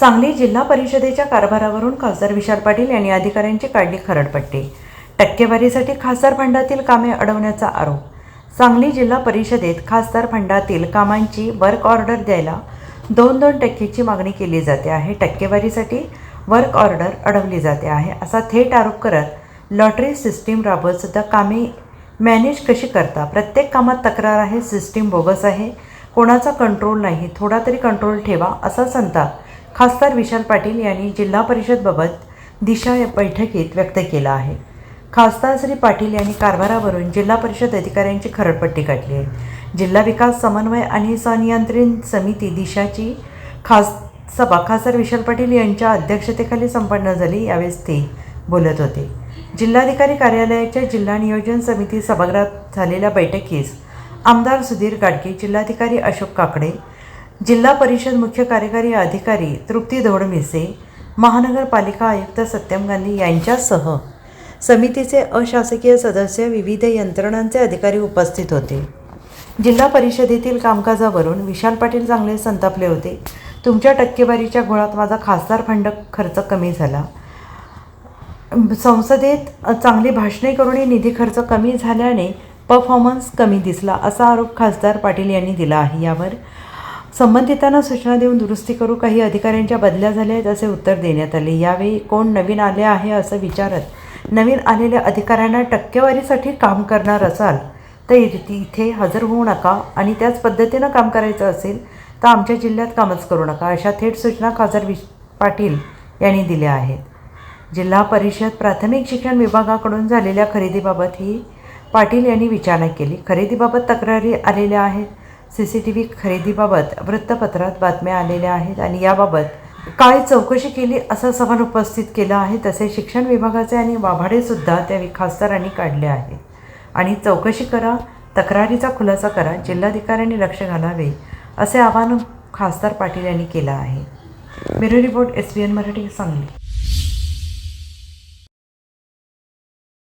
सांगली जिल्हा परिषदेच्या कारभारावरून खासदार विशाल पाटील यांनी अधिकाऱ्यांची काढली खरडपट्टी. टक्केवारीसाठी खासदार फंडातील कामे अडवण्याचा आरोप. सांगली जिल्हा परिषदेत खासदार फंडातील कामांची वर्क ऑर्डर द्यायला दोन दोन टक्केची मागणी केली जाते आहे. टक्केवारीसाठी वर्क ऑर्डर अडवली जाते आहे असा थेट आरोप करत लॉटरी सिस्टीम राबवत सुद्धा कामे मॅनेज कशी करता? प्रत्येक कामात तक्रार आहे सिस्टीम बोगस आहे कोणाचा कंट्रोल नाही थोडा तरी कंट्रोल ठेवा असा संताप खासदार विशाल पाटील यांनी जिल्हा परिषदबाबत दिशा या बैठकीत व्यक्त केला आहे. खासदार श्री पाटील यांनी कारभारावरून जिल्हा परिषद अधिकाऱ्यांची खरडपट्टी काढली आहे. जिल्हा विकास समन्वय आणि सनियंत्रित समिती दिशाची खास सभा खासदार विशाल पाटील यांच्या अध्यक्षतेखाली संपन्न झाली यावेळेस ते बोलत होते. जिल्हाधिकारी कार्यालयाच्या जिल्हा नियोजन समिती सभागृहात झालेल्या बैठकीस आमदार सुधीर गाडगे जिल्हाधिकारी अशोक काकडे जिल्हा परिषद मुख्य कार्यकारी अधिकारी तृप्ती धोडमिसे महानगरपालिका आयुक्त सत्यम गांधी यांच्यासह समितीचे अशासकीय सदस्य विविध यंत्रणांचे अधिकारी उपस्थित होते. जिल्हा परिषदेतील कामकाजावरून विशाल पाटील चांगले संतापले होते. तुमच्या टक्केवारीच्या घोळात माझा खासदार फंड खर्च कमी झाला. संसदेत चांगली भाषणे करूनही निधी खर्च कमी झाल्याने परफॉर्मन्स कमी दिसला असा आरोप खासदार पाटील यांनी दिला आहे. यावर संबंधितांना सूचना देऊन दुरुस्ती करू काही अधिकाऱ्यांच्या बदल्या झाल्या आहेत असे उत्तर देण्यात आले. यावेळी कोण नवीन आले आहे असं विचारत नवीन आलेल्या अधिकाऱ्यांना टक्केवारीसाठी काम करणार असाल तर इथे हजर होऊ नका आणि त्याच पद्धतीनं काम करायचं असेल तर आमच्या जिल्ह्यात कामच करू नका अशा थेट सूचना खासदार विश पाटील यांनी दिल्या आहेत. जिल्हा परिषद प्राथमिक शिक्षण विभागाकडून झालेल्या खरेदीबाबत ही पाटील यांनी विचारणा केली. खरेदीबाबत तक्रारी आलेल्या आहेत. सी सी टी व्ही खरेदीबाबत वृत्तपत्रात बातम्या आलेल्या आहेत आणि याबाबत काय चौकशी केली असं सवाल उपस्थित केला आहे तसे शिक्षण विभागाचे आणि वाभाडेसुद्धा त्या खासदारांनी काढले आहे आणि चौकशी करा तक्रारीचा खुलासा करा जिल्हाधिकाऱ्यांनी लक्ष घालावे असे आवाहन खासदार पाटील यांनी केलं आहे. Bureau report S B N Marathi Sangli.